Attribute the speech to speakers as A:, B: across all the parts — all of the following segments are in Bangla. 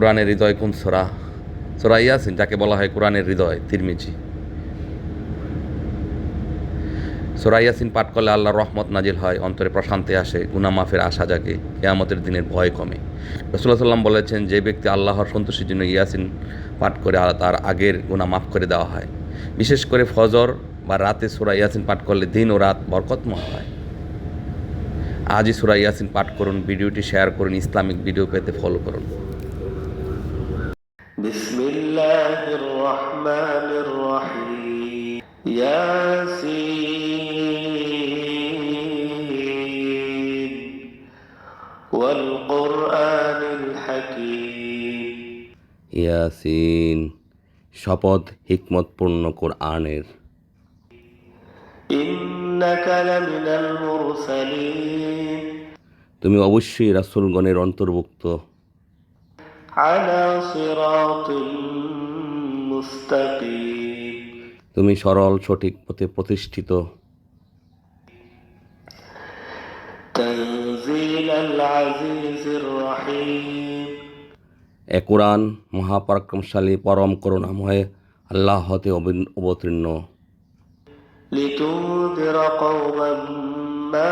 A: কোরআনের হৃদয় কোন সোরা? সোরা ইয়াসিন, যাকে বলা হয় কোরআনের হৃদয়, তিরমিজি। সোরা ইয়াসিন পাঠ করলে আল্লাহর রহমত নাজিল হয়, অন্তরে প্রশান্তি আসে গুনা মাফের আশা জাগে, কেয়ামতের দিনের ভয় কমে। রসুল্লাহ সাল্লাম বলেছেন, যে ব্যক্তি আল্লাহর সন্তোষের জন্য ইয়াসিন পাঠ করে তার আগের গুনাহ মাফ করে দেওয়া হয়। বিশেষ করে ফজর বা রাতে সোরা ইয়াসিন পাঠ করলে দিন ও রাত বরকতময় হয়। আজই সুরা ইয়াসিন পাঠ করুন, ভিডিওটি শেয়ার করুন, ইসলামিক ভিডিও পেতে ফলো করুন।
B: بسم الله الرحمن الرحيم ياسين والقرآن الحكيم
A: ইয়াসিন শপথ হিকমতপূর্ণ কোরআনের
B: إنك لمن المرسلين
A: তুমি অবশ্যই রাসূলগণের অন্তর্ভুক্ত
B: على صراط مستقيم
A: তুমি সরল সঠিক পথে প্রতিষ্ঠিত। একুরান মহাপরাক্রমশালী পরম করুণাময় আল্লাহ হতে অবতীর্ণ।
B: লিতুদির কওমান মা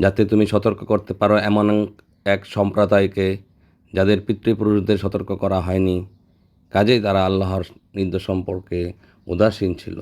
A: যাতে তুমি সতর্ক করতে পারো এমন এক সম্প্রদায়কে যাদের পিতৃপুরুষদের সতর্ক করা হয়নি। কাজেই তারা আল্লাহর নির্দেশ সম্পর্কে উদাসীন ছিল।